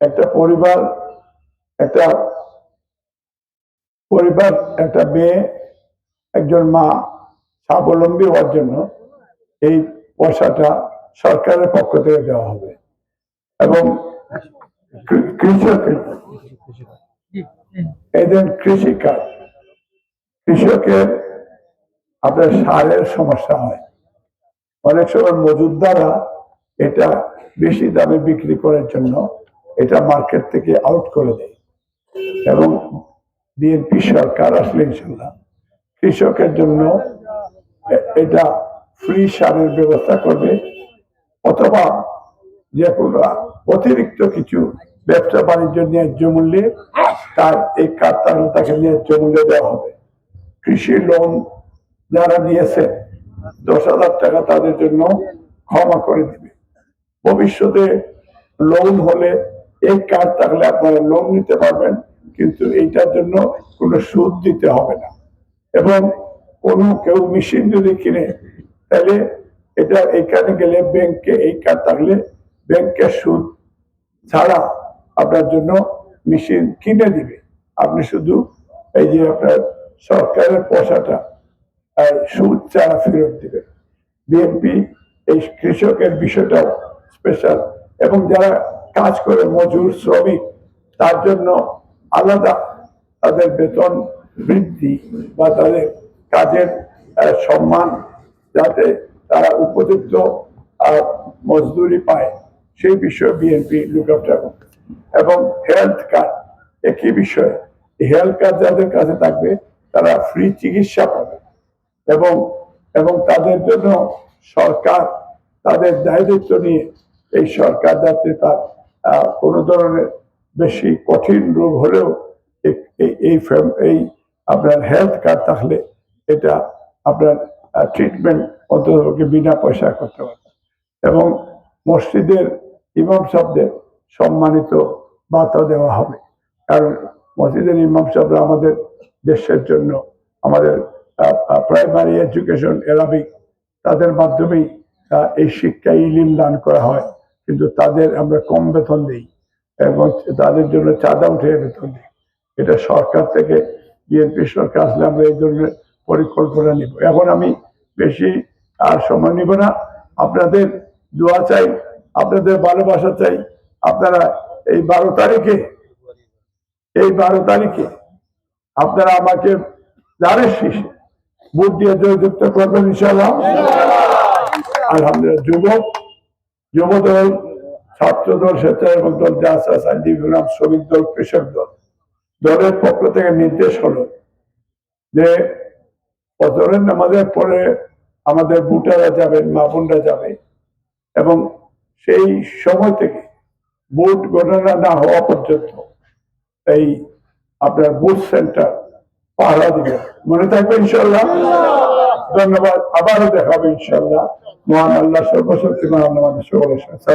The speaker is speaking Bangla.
একটা পরিবার একটা পরিবার, একটা মেয়ে, একজন মা স্বাবলম্বী হওয়ার জন্য এই পয়সাটা সরকারের পক্ষ থেকে দেওয়া হবে। এবং কৃ- কৃষক এদের কৃষিকাজ কৃষকের আপনার সারের সমস্যা হয়। অনেক সময় মজুদাররা এটা বেশি দামে বিক্রি করার জন্য এটা মার্কেট থেকে আউট করে দেয়। এবং বিএনপি সরকার আসলে ইনশাল্লাহ কৃষকের জন্য এটা ফ্রি সারের ব্যবস্থা করবে অথবা যে কোনো অতিরিক্ত কিছু ব্যবসা বাণিজ্য ন্যায্য মূল্যে তার এই কার্ড তাহলে তাকে ন্যায্য মূল্যে দেওয়া হবে। কৃষি লোন যারা নিয়েছে দশ হাজার টাকা তাদের জন্য ক্ষমা করে দিবে। ভবিষ্যতে লোন হলে এই কার্ড থাকলে আপনারা লোন নিতে পারবেন, কিন্তু এইটার জন্য কোনো সুদ দিতে হবে না। এবং কোনো কেউ মেশিন যদি কিনে, তাহলে এটা এখানে গেলে ব্যাংকে এই কার্ড থাকলে ব্যাংকের সুদ ছাড়া আপনার জন্য মেশিন কিনে দিবে। আপনি শুধু এই যে আপনার সরকারের পয়সাটা সুদ ছাড়া ফেরত দিবেন। বিএনপি এই কৃষকের বিষয়টাও স্পেশাল এবং যারা কাজ করে মজুর শ্রমিক, তার জন্য আলাদা তাদের বেতন বৃদ্ধি বা তাদের কাজের সম্মান যাতে তারা উপযুক্ত মজদুরি পায়। সেই বিষয়ে বিএনপি লুক আফটার এবং হেলথ কার্ড একই বিষয়ে। হেলথ কার্ড যাদের কাছে থাকবে, তারা ফ্রি চিকিৎসা পাবে। এবং এবং তাদের জন্য সরকার তাদের দায়িত্ব নিয়ে এই সরকার যাতে তার কোনো ধরনের বেশি কঠিন রোগ হলেও এই- এই আপনার হেলথ কার্ড থাকলে এটা আপনার ট্রিটমেন্ট অন্ততপক্ষে বিনা পয়সা করতে পারবে এবং মসজিদের ইমাম সাহেবদের সম্মানিত বার্তা দেওয়া হবে। কারণ মসজিদের ইমাম সাহেবরা আমাদের দেশের জন্য, আমাদের প্রাইমারি এডুকেশন এরাবিক তাদের মাধ্যমেই এই শিক্ষা ইলিম দান করা হয়। কিন্তু তাদের আমরা কম বেতন দিই এবং তাদের জন্য চাঁদা উঠে বেতন দিই। এটা সরকার থেকে বিএনপি সরকার আসলে আমরা এই ধরনের পরিকল্পনা নিব। এখন আমি বেশি আর সময় নিব না। আপনাদের দোয়া চাই আপনাদের ভালোবাসা চাই। আপনারা এই বারো তারিখে এই বারো তারিখে আপনারা আমাকে দ্বারের ভোট দিয়ে জয়যুক্ত করবেন ইনশাল্লাহ আলহামদুলিল্লাহ যুবক যুবদল ছাত্র দল স্বেচ্ছাসেবক দল জাসা সাইন্টিফিক নাম শ্রমিক দল, কৃষক দল দলের পক্ষ থেকে নির্দেশ হলো যে বছরের নামাজের পরে আমাদের বুটারা যাবেন মা বোনরা যাবে এবং সেই সময় থেকে বুট গণনা না হওয়া পর্যন্ত এই আপনার বুথ সেন্টার পাহারা দিবে। মনে থাকবে ইনশাল্লাহ? ধন্যবাদ। আবারও দেখাবে ইনশাল্লাহ। মহান আল্লাহ সর্বশক্তি মহান আমাদের সকলের সাথে।